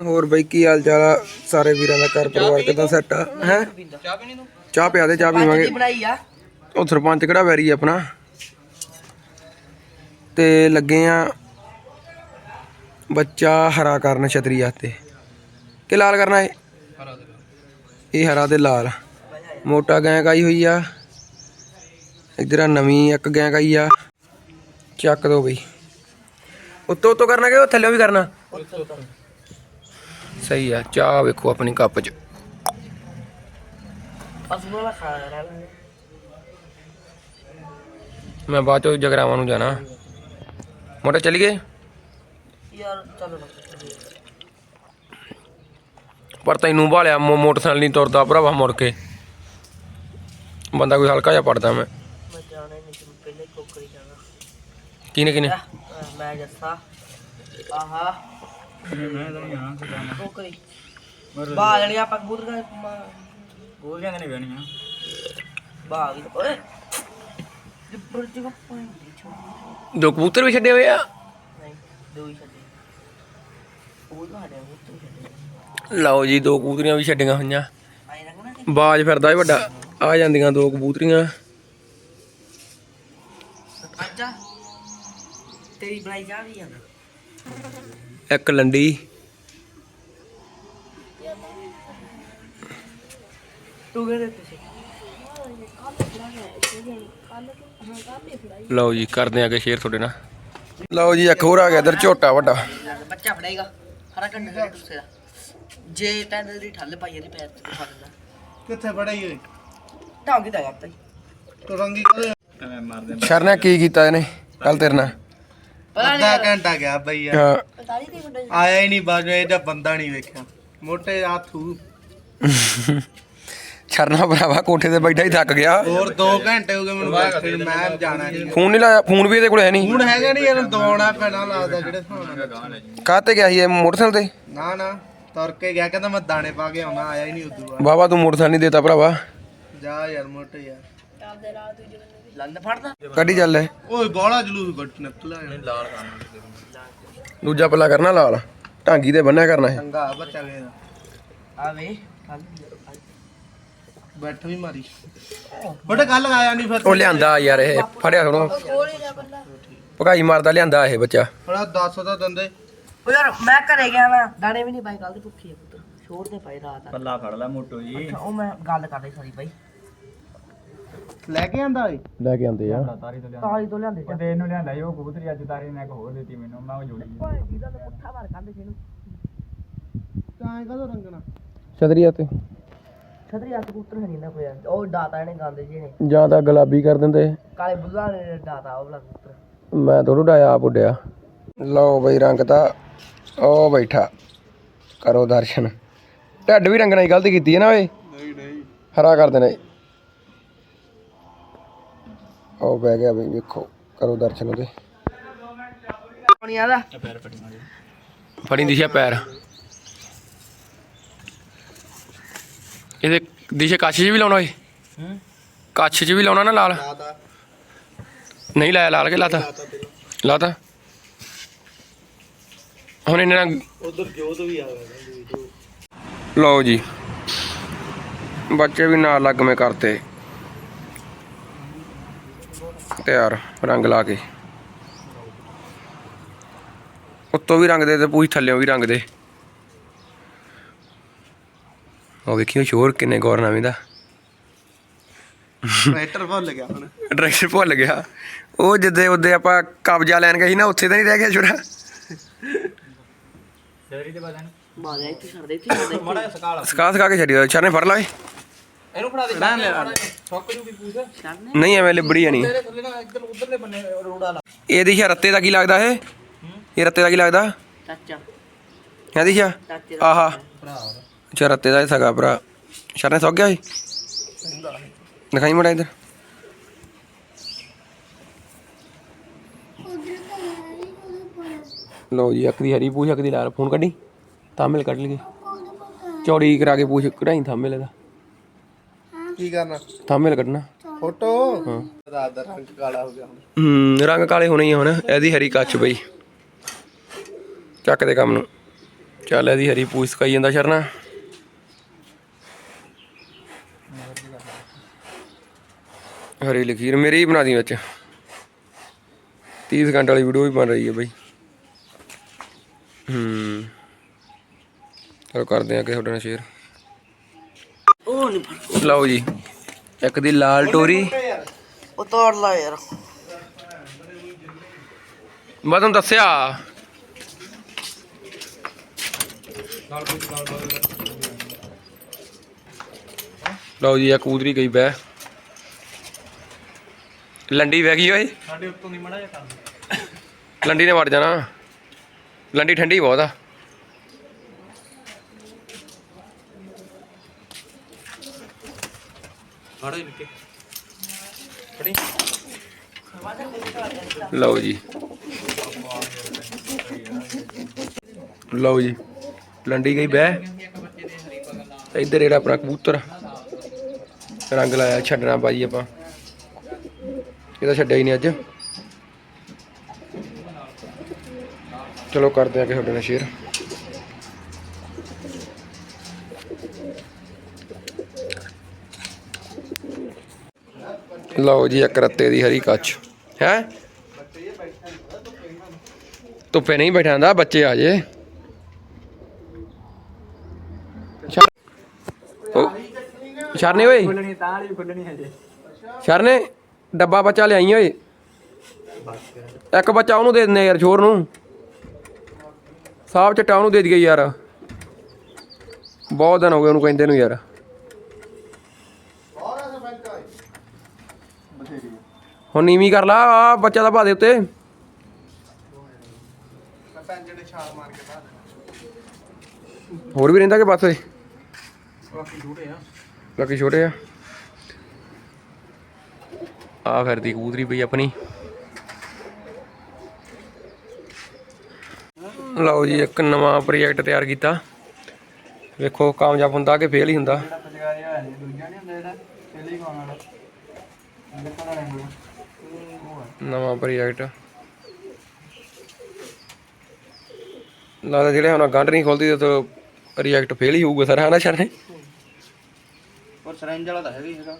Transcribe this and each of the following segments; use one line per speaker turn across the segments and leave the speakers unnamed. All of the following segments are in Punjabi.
ਹੋਰ ਬਈ ਕੀ ਹਾਲ ਚਾਲ ਆ? ਸਾਰੇ ਵੀਰਾਂ ਦਾ ਘਰ ਪਰਿਵਾਰ ਕਿਦਾਂ ਸੈੱਟ ਆ? ਹੈ?
ਚਾਹ ਪੀਣੀ ਤੂੰ?
ਚਾਹ ਪਿਆ ਦੇ ਚਾਹ ਪੀਵਾਂਗੇ।
ਬਣਾਈ ਆ।
ਉਹ ਸਰਪੰਚ ਕਿਹੜਾ ਵੈਰੀ ਆਪਣਾ? ਤੇ ਲੱਗੇ ਆ ਬੱਚਾ ਹਰਾ ਕਰਨ ਛਤਰੀ ਆਤੇ ਕਿ ਲਾਲ ਕਰਨਾ ਹੈ ਇਹ ਹਰਾ ਤੇ ਲਾਲ। ਮੋਟਾ ਗੈਂ ਕਾਈ ਹੋਈ ਆ। ਇਧਰ ਆ ਨਵੀਂ ਇੱਕ ਗੈਂ ਕਾਈ ਆ। ਚੱਕ ਦੋ ਬਈ। ਉੱਤੋਂ ਉੱਤੋਂ ਕਰਨਾ ਕਿ ਉਹ ਥੱਲੇ ਵੀ ਕਰਨਾ? ਸਹੀ ਆ ਚਾਹ ਵੇਖੋ ਆਪਣੀ ਕੱਪ 'ਚ। ਮੈਂ ਬਾਅਦ ਚੋਂ ਜਗਰਾਵਾਂ ਨੂੰ ਜਾਣਾ। ਮੋਟਾ ਚੱਲ ਗਏ
ਯਾਰ ਚਲੋ
ਪਰ ਤੈਨੂੰ ਭਾਲਿਆ ਮੋਟਰਸਾਈਕਲ ਨਹੀਂ ਤੁਰਦਾ ਭਰਾਵਾ ਮੁੜ ਕੇ। ਬੰਦਾ ਕੋਈ ਹਲਕਾ ਜਿਹਾ ਪੜਦਾ ਮੈਂ।
ਮੈਂ ਜਾਣਾ ਨਹੀਂ ਤੇ ਮੈਂ ਪਹਿਲੇ ਕੋਕਰੀ ਜਾਣਾ।
ਕਿਨੇ ਕਿਨੇ
ਮੈਂ ਜੱਸਾ। ਆਹਾ। ਮੈਂ ਤਾਂ ਜਾਣਾ। ਸਿੱਧਾ ਕੋਕਰੀ ਬਾਹਰ ਜਣੀ ਆਪਾਂ ਕਬੂਤਰ ਦਾ
ਬੋਲ ਜਾਂਦੇ ਨੇ ਬਹਿਣੀਆਂ
ਵੀ ਓਏ! ਜਿੱਪਰ ਜਿਹਾ ਪਾਣੀ ਛੋੜ
ਦੋ ਕਬੂਤਰ ਵੀ ਛੱਡੇ ਹੋਏ ਆ?
ਨਹੀਂ ਦੋ ਹੀ ਛੱਡੇ। ਉਹ ਤਾਂ ਹਟਿਆ ਉਹ ਤੋਂ ਛੱਡੇ।
ਲਓ ਜੀ ਦੋ ਕਬੂਤਰੀਆਂ ਵੀ ਛੱਡੀਆਂ ਹੋਈਆਂ। ਬਾਜ ਫਿਰਦਾ ਏ ਵੱਡਾ। ਆ ਜਾਂਦੀਆਂ ਦੋ ਕਬੂਤਰੀਆਂ।
ਅੱਜਾ ਤੇਰੀ ਬਣਾਈ ਜਾ ਰਹੀ ਆ
ਇੱਕ ਲੰਡੀ।
ਤੂੰ
ਲਓ ਜੀ ਕਰਦੇ ਆਗੇ ਸ਼ੇਅਰ ਤੁਹਾਡੇ ਨਾਲ। ਲਓ ਜੀ ਇੱਕ ਹੋਰ ਆ ਗਿਆ ਇਧਰ ਝੋਟਾ ਵੱਡਾ।
ਬੱਚਾ ਫੜੇਗਾ। ਹਰਾ ਕੰਨ ਦੇ ਟੁੱਸੇ ਦਾ। ਜੇ ਤੈਨੂੰ ਦੀ ਠੱਲ ਪਾਈ ਇਹਦੇ ਪੈਰ ਤੇ ਫੜ ਲੈ
ਕਿੱਥੇ ਪੜਾਈ ਓਏ?
ਢਾਂਗ ਦਾ ਕਰਤਾ
ਤੁਰੰਗੀ ਕਦੇ ਐਵੇਂ ਮਾਰਦੇ
ਸ਼ਰ ਨੇ ਕੀ ਕੀਤਾ ਇਹਨੇ? ਕੱਲ ਤੇਰੇ ਨਾਲ।
ਅੱਧਾ ਘੰਟਾ ਗਿਆ ਬਈ ਯਾਰ। ਆਇਆ ਹੀ ਨਹੀਂ ਬਾਜੋ ਇਹਦਾ ਬੰਦਾ ਨਹੀਂ ਵੇਖਿਆ। ਮੋਟੇ ਆਥੂ।
ਸ਼ਰਨਾ ਭਰਾਵਾ ਕੋਠੇ ਤੇ ਬੈਠਾ ਹੀ ਥੱਕ ਗਿਆ।
ਹੋਰ 2 ਘੰਟੇ ਹੋ ਗਏ ਮੈਨੂੰ ਬੈਠੇ ਨੂੰ, ਮੈਂ ਜਾਣਾ ਨਹੀਂ।
ਫੋਨ ਨਹੀਂ ਲਾਇਆ ਫੋਨ ਵੀ ਇਹਦੇ ਕੋਲ ਹੈ ਨਹੀਂ।
ਹੁਣ ਹੈਗਾ ਨਹੀਂ ਇਹਨੂੰ ਦਵਾਉਣਾ ਪੈਣਾ ਲੱਗਦਾ ਜਿਹੜੇ ਨਾਲ।
ਕਾਹਤੇ ਗਿਆ ਸੀ ਇਹ ਮੋਟਰਸਾਈਕਲ ਤੇ?
ਨਾ ਨਾ ਤੁਰ ਕੇ ਗਿਆ ਕਹਿੰਦਾ ਮੈਂ ਦਾਣੇ ਪਾ ਕੇ ਆਉਣਾ ਆਇਆ ਹੀ ਨਹੀਂ ਉਦੋਂ ਬਾਅਦ।
ਬਾਬਾ ਤੂੰ ਮੋਟਰਸਾਈਕਲ ਨਹੀਂ ਦੇਤਾ ਭਰਾਵਾ।
ਜਾ ਯਾਰ ਮੋਟੇ ਯਾਰ।
ਲੰਨ ਫੜਦਾ।
ਕੱਢੀ ਚੱਲ ਇਹ।
ਓਏ ਬੋਲਾ ਜਲੂਸ ਗੱਟ ਨਿਕਲਿਆ ਲਾਲ
ਦੂਜਾ ਪੱਲਾ ਕਰਨਾ ਲਾਲ। ਢਾਂਗੀ ਤੇ ਬੰਨਿਆ ਕਰਨਾ ਇਹ।
ਚੰਗਾ ਬੱਚਾ ਗਿਆ
ਆ। ਵੇ
ਬੈਠ ਵੀ ਮਾਰੀ। ਬੜੇ ਗੱਲ ਆਇਆ ਨਹੀਂ ਫਿਰ।
ਉਹ ਲਿਆਂਦਾ ਯਾਰ ਇਹ ਫੜਿਆ ਥੋੜਾ ਭਗਾਈ ਮਾਰਦਾ ਲਿਆਂਦਾ ਇਹ ਬੱਚਾ।
ਬੜਾ 10 ਦਾ ਦੰਦੇ।
ਓ ਯਾਰ ਮੈਂ ਘਰੇ ਗਿਆ ਮੈਂ ਦਾਣੇ ਵੀ ਨਹੀਂ ਪਾਏ ਕੱਲ ਦੇ ਭੁੱਖੀ ਆ ਪੁੱਤ। ਛੋੜ ਦੇ ਪਾਏ ਰਾਤ। ਆ
ਪੱਲਾ ਫੜ ਲੈ ਮੋਟੋ ਜੀ।
ਅੱਛਾ, ਉਹ ਮੈਂ ਗੱਲ ਕਰ ਰਹੀ ਸਾਰੀ ਬਾਈ।
ਲੈ ਕੇ ਆਂਦਾ ਓਏ?
ਲੈ ਕੇ ਆਂਦੇ ਆ।
ਤਾਰੀ ਤੋਂ
ਕਾਲੀ ਤੋਂ ਲਿਆਂਦੇ ਜਾ।
ਤੇ ਇਹਨੂੰ ਲਿਆਂਦਾ ਉਹ ਕਬੂਤਰੀ ਅੱਜ ਤਾਰੀ ਨੇ ਇੱਕ ਹੋਰ ਦਿੱਤੀ ਮੈਨੂੰ ਮੈਂ ਉਹ ਜੋੜੀ
ਓਏ ਜਿਹਦਾ ਤੇ ਪੁੱਠਾ ਮਾਰ ਕੰਦੇ ਜਿਹਨੂੰ
ਕਾਂ ਕਦੋਂ ਰੰਗਣਾ?
ਛਤਰੀਆ ਤੇ।
ਛਤਰੀ ਆ ਕਬੂਤਰ ਹੈ ਨਹੀਂ ਨਾ ਕੋਈ ਯਾਰ। ਉਹ ਡਾਤਾ ਇਹਨੇ ਗਾਂਦੇ ਜੀ ਨੇ
ਜਾਂ ਤਾਂ ਗੁਲਾਬੀ ਕਰ ਦਿੰਦੇ।
ਕਾਲੇ ਬੁੱਲਾ ਨੇ ਡਾਤਾ ਉਹ ਵਾਲਾ ਕਬੂਤਰ।
ਮੈਂ ਥੋੜੂ ਡਾਇਆ ਆਪ ਉੱਡਿਆ ਲਓ ਬਈ ਰੰਗ ਤਾਂ ਉਹ ਬੈਠਾ। ਕਰੋ ਦਰਸ਼ਨ। ਢੱਡ ਵੀ ਰੰਗਣਾ ਹੀ ਗਲਤੀ ਕੀਤੀ ਹੈ ਨਾ ਓਏ?
ਨਹੀਂ ਨਹੀਂ।
ਹਰਾ ਕਰ ਦੇਣਾ। ਉਹ ਬਹਿ ਗਿਆ ਬਈ ਵੇਖੋ ਕਰੋ ਦਰਸ਼ਨ ਉਹਦੇ।
ਪਾਣੀ ਆਦਾ
ਫੜੀ ਦਿਸ਼ਾ ਪੈਰ। ਇਹਦੇ ਦਿਸ਼ਾ ਕੱਛ 'ਚ ਵੀ ਲਾਉਣਾ ਓਏ। ਕੱਛ 'ਚ ਵੀ ਲਾਉਣਾ ਨਾ ਲਾਲ। ਨਹੀਂ ਲਾਇਆ ਲਾਲ ਕੇ ਲਾਤਾ? ਲਾਤਾ। ਹੁਣ ਇਹਨਾਂ ਨਾਲ
ਉਧਰ ਜੋਤ ਵੀ ਆ ਗਿਆ
ਲਓ ਜੀ। ਬੱਚੇ ਵੀ ਨਾਲ ਲੱਗਵੇਂ ਕਰਤੇ। ਤਿਆਰ ਰੰਗ ਲਾ ਕੇ। ਉੱਤੋਂ ਵੀ ਰੰਗ ਦੇ ਤੇ ਪੂਛ ਥੱਲੇੋਂ ਵੀ ਰੰਗ ਦੇ। ਉਹ ਵੇਖਿਓ ਸ਼ੋਰ ਕਿੰਨੇ ਗੌਰ ਨਾਵੇਂ ਦਾ
ਟਰੈਕਟਰ ਭੁੱਲ ਗਿਆ ਹੁਣ।
ਡਾਇਰੈਕਟਰ ਭੁੱਲ ਗਿਆ। ਉਹ ਜਿੱਦੇ ਉਹਦੇ ਆਪਾਂ ਕਬਜ਼ਾ ਲੈਣ ਗਏ ਸੀ ਨਾ ਉੱਥੇ ਤਾਂ ਨਹੀਂ ਰਹਿ ਗਿਆ ਛੋੜਾ
ਸ਼ਹਿਰੀ ਦੇ ਬਾਦਾਂ
ਮਾਰਿਆ ਇੱਥੇ ਛੱਡ ਦੇ ਇੱਥੇ ਛੱਡ
ਮੜਾ ਸਕਾਲ
ਸਕਾ ਸਕਾ ਕੇ ਛੱਡਿਓ ਛਰਨੇ ਫੜ ਲਾਏ
ਇਹਨੂੰ ਫੜਾ ਦੇ। ਲੈ ਲੈ ਫੱਕ ਜੂ ਵੀ ਪੂਛ
ਨਹੀਂ ਐਵੇਂ ਲਿਬੜੀ ਜਾਣੀ
ਤੇਰੇ ਥੱਲੇ ਨਾ ਇੱਧਰ ਉਧਰਲੇ ਬੰਨੇ ਰੋੜਾ ਲਾ
ਇਹ ਦਿਸ਼ਾ ਰੱਤੇ ਦਾ ਕੀ ਲੱਗਦਾ ਇਹ? ਇਹ ਰੱਤੇ ਦਾ ਕੀ ਲੱਗਦਾ?
ਚਾਚਾ।
ਹੈ ਦਿਸ਼ਾ
ਚਾਚੇ
ਆਹਾ।
ਭਰਾ
ਅੱਛਾ ਰੱਤੇ ਦਾ ਹੀ ਸਗਾ ਭਰਾ। ਸ਼ਰਨੇ ਸੌ ਗਿਆ ਸੀ ਦਿਖਾਈ ਮੜਾ ਇਧਰ। ਲਓ ਜੀ ਦੀ ਹਰੀ ਪੂਛ ਇੱਕ ਦੀ ਲਾਲ। ਫੋਨ ਕੱਢੀ। ਥੰਬਨੇਲ ਕੱਢ ਲਈਏ। ਚੌੜੀ ਕਰਾ ਕੇ ਪੂਛ ਕਢਾਈ ਥੰਬਨੇਲ ਇਹਦਾ।
ਕੀ ਕਰਨਾ?
ਥੰਬਨੇਲ ਕੱਢਣਾ।
ਫੋਟੋ? ਰਾਤ ਦਾ ਰੰਗ ਕਾਲਾ ਹੋ ਗਿਆ ਹੁਣ।
ਹੂੰ ਰੰਗ ਕਾਲੇ ਹੋਣੇ ਹੀ ਹੁਣ ਇਹਦੀ ਹਰੀ ਕੱਚ ਬਈ। ਚੱਕ ਦੇ ਕੰਮ ਨੂੰ। ਚੱਲ ਇਹਦੀ ਹਰੀ ਪੂਛ ਸਕਾਈ ਜਾਂਦਾ ਸ਼ਰਨਾ। ਹਰੀ ਲਖੀਰ ਮੇਰੀ ਹੀ ਬਣਾ ਦੀ ਵਿੱਚ। 30 ਸਕਿੰਟ ਵਾਲੀ ਵੀਡੀਓ ਵੀ ਬਣ ਰਹੀ ਹੈ ਬਈ। ਹੂੰ। ਚਲੋ ਕਰਦੇ ਆ ਕਿ ਤੁਹਾਡੇ ਨਾਲ ਸ਼ੇਅਰ
ਉਹ ਨਹੀਂ
ਲਓ ਜੀ ਇੱਕ ਦੀ ਲਾਲ ਟੋਰੀ।
ਉਹ ਤੋੜ ਲਾ ਯਾਰ।
ਮੈਂ ਤੁਹਾਨੂੰ ਦੱਸਿਆ। ਲਓ ਜੀ ਆ ਕੂਦਰੀ ਗਈ ਬੈ ਲੰਡੀ ਵਹਿ ਗਈ ਓਏ।
ਸਾਡੇ ਉੱਤੋਂ ਨਹੀਂ ਮੜਾ ਜਾ ਕਰ
ਲੰਡੀ ਨੇ ਵੜ ਜਾਣਾ। ਲੰਡੀ ਠੰਡੀ ਬਹੁਤ ਆ।
ਫੜੋ ਨਿੱਕੇ ਫੜੀ
ਲਓ ਜੀ। ਲਓ ਜੀ। ਲੰਡੀ ਗਈ ਬਹਿ। ਇੱਧਰ ਜਿਹੜਾ ਆਪਣਾ ਕਬੂਤਰ ਰੰਗ ਲਾਇਆ, ਛੱਡਣਾ ਬਾਜੀ ਆਪਾਂ। ਇਹਦਾ ਛੱਡਿਆ ਹੀ ਨਹੀਂ ਅੱਜ। ਚਲੋ ਕਰਦੇ ਆ ਕਿ ਤੁਹਾਡੇ ਨਾਲ ਸ਼ੇਅਰ ਲਓ ਜੀ ਇੱਕ ਰੱਤੇ ਦੀ ਹਰੀ ਕੱਚ। ਹੈ? ਧੁੱਪੇ ਨਹੀਂ ਬੈਠਾ ਹੁੰਦਾ ਬੱਚੇ ਆ ਜੇ। ਸ਼ਰਨੇ ਓਏ। ਸ਼ਰਨੇ ਡੱਬਾ ਬੱਚਾ ਲਿਆਈ ਓਏ। ਇੱਕ ਬੱਚਾ ਉਹਨੂੰ ਦੇ ਦਿੰਦੇ ਯਾਰ ਛੋਰ ਨੂੰ। ਸਾਹਬ ਚਟਾ ਉਹਨੂੰ ਦੇ ਦਈਏ ਯਾਰ। ਬਹੁਤ ਦਿਨ ਹੋ ਗਏ ਉਹਨੂੰ ਕਹਿੰਦੇ ਨੂੰ ਯਾਰ। ਹੁਣ ਨੀਵੀਂ ਕਰ ਲਾ, ਆ ਬੱਚਾ ਦਾ ਪਾ ਦੇ ਉੱਤੇ।
ਮੈਂ ਛਾਲ ਮਾਰ ਕੇ ਬਾਹਰ
ਹੋਰ ਵੀ ਰਹਿੰਦਾ ਕਿ ਬਸ ਓਏ
ਬਾਕੀ ਛੋਟੇ ਆ।
ਬਾਕੀ ਛੋਟੇ ਆ ਆ ਫਿਰਦੀ ਕਬੂਤਰੀ ਪਈ ਆਪਣੀ। ਲਓ ਜੀ, ਇੱਕ ਨਵਾਂ ਪ੍ਰੋਜੈਕਟ ਤਿਆਰ ਕੀਤਾ। ਵੇਖੋ, ਕਾਮਯਾਬ ਹੁੰਦਾ ਕਿ ਫੇਲ ਹੀ ਹੁੰਦਾ।
ਜਿਹੜਾ ਪਜਗਾਰੀ ਹੋਇਆ ਦੂਜਾ ਨਹੀਂ ਹੁੰਦਾ ਜਿਹੜਾ ਚੇਲੀ ਖਾਣ ਵਾਲਾ
ਨਵਾਂ ਪ੍ਰੋਜੈਕਟ ਲੱਗਦਾ ਜਿਹੜੇ ਹੁਣ ਗੰਢ ਨਹੀਂ ਖੁੱਲਦੀ ਤਾਂ ਪ੍ਰੋਜੈਕਟ ਫੇਲ ਹੀ ਹੋਊਗਾ ਸਰ ਹਨਾ ਸ਼ਰਨੇ?
ਔਰ ਸਰੰਜ ਵਾਲਾ ਤਾਂ ਹੈਗਾ ਹੀ ਹੈਗਾ।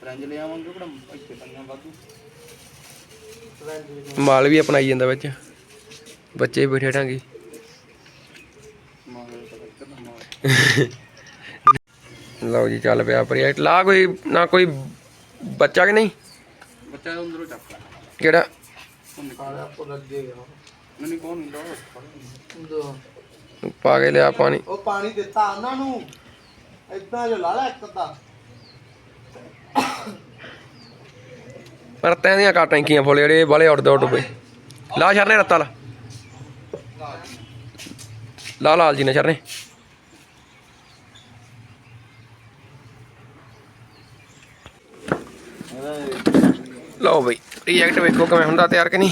ਸਰੰਜ ਲੈ ਆਵਾਂਗੇ ਕਿਹੜਾ ਇੱਥੇ ਪੰਨਾ ਵਾਧੂ।
ਮਾਲ ਵੀ ਅਪਣਾਈ ਜਾਂਦਾ ਵਿੱਚ। ਬੱਚੇ ਵੀ ਬੈਠੇ ਢਾਂਗੇ ਲਓ ਜੀ ਚੱਲ ਪਿਆ ਪ੍ਰੋਜੈਕਟ ਲਾ ਕੋਈ ਨਾ ਕੋਈ ਬੱਚਾ ਕਿ ਨਹੀਂ?
ਬੱਚਾ ਅੰਦਰੋਂ ਚੱਕ
ਕਿਹੜਾ?
ਮੈਨੂੰ ਕੌਣ ਹੁੰਦਾ?
ਪਾ ਕੇ ਲਿਆ ਪਾਣੀ।
ਉਹ ਪਾਣੀ ਦਿੱਤਾ ਉਹਨਾਂ ਨੂੰ। ਇਦਾਂ ਜੋ ਲਾ ਲੈ ਇੱਕ
ਤੈਂ ਦੀਆਂ ਕਾ ਟੈਂਕੀਆਂ ਫੁੱਲ ਜਿਹੜੇ ਬਾਲੇ ਉੱਡਦੇ ਉੱਡ ਪਏ ਲਾ ਸ਼ਰਨੇ ਰੱਤਾ ਲਾ। ਲਾ ਲਾਲ ਜੀ ਨੇ ਸ਼ਰਨੇ। ਲਓ ਬਈ। ਰਿਐਕਟ ਵੇਖੋ ਕਿਵੇਂ ਹੁੰਦਾ ਤਿਆਰ ਕਿ ਨਹੀਂ?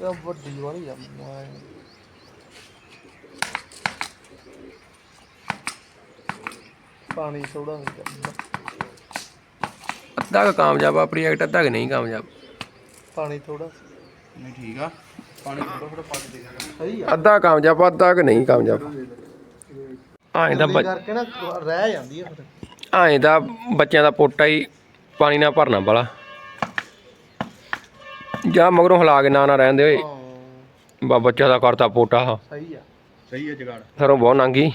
ਇਹ ਵੱਡੀ ਵਾਲੀ ਆ ਪਾਣੀ ਥੋੜਾ ਨਹੀਂ
ਅੱਧਾ ਕੁ ਕਾਮਯਾਬ ਆ ਪ੍ਰੋਜੈਕਟ ਅੱਧਾ ਕਿ ਨਹੀਂ ਕਾਮਯਾਬ।
ਪਾਣੀ ਥੋੜਾ ਨਹੀਂ ਠੀਕ ਆ। ਪਾਣੀ ਥੋੜਾ ਥੋੜਾ ਪਾ ਕੇ ਦੇ ਸਹੀ
ਅੱਧਾ ਕਾਮਯਾਬ ਆ, ਅੱਧਾ ਕਿ ਨਹੀਂ ਕਾਮਯਾਬ। ਆਏ ਦਾ ਬੱਚ-
ਕਰਕੇ ਨਾ ਰਹਿ ਜਾਂਦੀ ਆ ਫਿਰ।
ਆਏ ਦਾ ਬੱਚਿਆਂ ਦਾ ਪੋਟਾ ਹੀ ਪਾਣੀ ਨਾਲ ਭਰਨਾ ਵਾਲਾ ਜਾਂ ਮਗਰੋਂ ਹਿਲਾ ਕੇ ਨਾ ਨਾ ਰਹਿੰਦੇ ਓਏ। ਬਾ ਬੱਚਾ ਦਾ ਕਰਤਾ ਪੋਟਾ। ਆਹ।
ਸਹੀ ਆ। ਸਹੀ ਆ ਜਗਾੜ।
ਸਰੋਂ ਬਹੁਤ ਨੰਗੀ।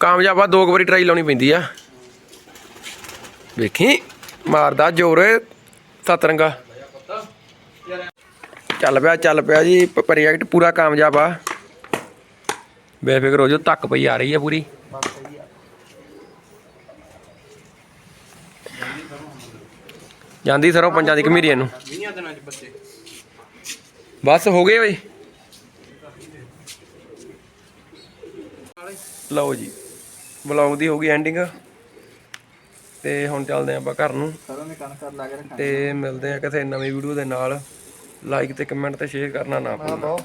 ਕਾਮਯਾਬ ਦੋ ਕੁ ਵਾਰੀ ਟਰਾਈ ਲਾਉਣੀ ਪੈਂਦੀ ਆ। ਵੇਖੀ ਮਾਰਦਾ ਜ਼ੋਰ ਸਤਰੰਗਾ। ਚੱਲ ਪਿਆ ਚੱਲ ਪਿਆ ਜੀ ਪ੍ਰੋਜੈਕਟ ਪੂਰਾ ਕਾਮਯਾਬ ਆ। ਬੇਫਿਕਰ ਹੋ ਜਾਓ ਤੱਕ ਪਈ ਆ ਰਹੀ ਆ ਪੂਰੀ।
ਬਸ ਸਹੀ ਆ।
ਜਾਂਦੀ ਸਰੋਂ ਪੰਜਾਂ ਦੀ ਕਮੀਰੀਆਂ ਨੂੰ।
20 ਦਿਨਾਂ ਚ ਬੱਚੇ।
ਬਸ ਹੋ ਗਏ ਓਏ ਲਓ ਜੀ ਵਲੌਗ ਦੀ ਹੋ ਗਈ ਐਂਡਿੰਗ ਤੇ ਹੁਣ ਚੱਲਦੇ ਆਪਾਂ ਘਰ ਨੂੰ। ਤੇ ਮਿਲਦੇ ਆ ਕਿਸੇ ਨਵੀਂ ਵੀਡੀਓ ਦੇ ਨਾਲ। ਲਾਈਕ ਤੇ ਕਮੈਂਟ ਤੇ ਸ਼ੇਅਰ ਕਰਨਾ ਨਾ ਭੁੱਲਣਾ।